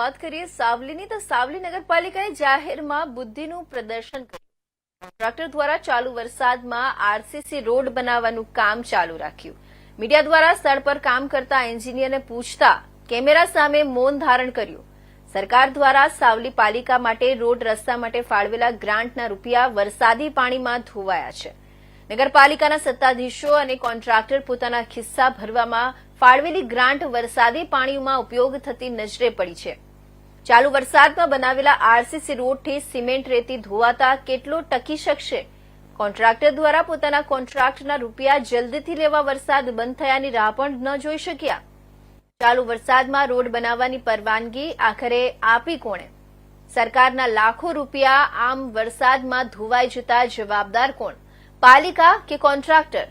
વાત કરીએ સાવલીની, તો સાવલી નગરપાલિકાએ જાહેરમાં બુદ્ધિનું પ્રદર્શન કર્યું. કોન્ટ્રાક્ટર દ્વારા ચાલુ વરસાદમાં આરસીસી રોડ બનાવવાનું કામ ચાલુ રાખ્યું. મીડિયા દ્વારા સ્થળ પર કામ કરતા એન્જિનિયરને પૂછતા કેમેરા સામે મૌન ધારણ કર્યું. સરકાર દ્વારા સાવલી પાલિકા માટે રોડ રસ્તા માટે ફાળવેલા ગ્રાન્ટના રૂપિયા વરસાદી પાણીમાં ધોવાયા છે. નગરપાલિકાના સત્તાધીશો અને કોન્ટ્રાક્ટર પોતાના ખિસ્સા ભરવામાં ફાળવેલી ગ્રાન્ટ વરસાદી પાણીમાં ઉપયોગ થતી નજરે પડી છે. ચાલુ વરસાદમાં બનાવેલા આરસીસી રોડથી સિમેન્ટ રેતી ધોવાતા કેટલો ટકી શકશે? કોન્ટ્રાક્ટર દ્વારા પોતાના કોન્ટ્રાક્ટના રૂપિયા જલ્દીથી લેવા વરસાદ બંધ થયાની રાહ પણ ન જોઈ શક્યા. ચાલુ વરસાદમાં રોડ બનાવવાની પરવાનગી આખરે આપી કોણે? સરકારના લાખો રૂપિયા આમ વરસાદમાં ધોવાઈ જતા જવાબદાર કોણ? પાલિકા કે કોન્ટ્રાક્ટર?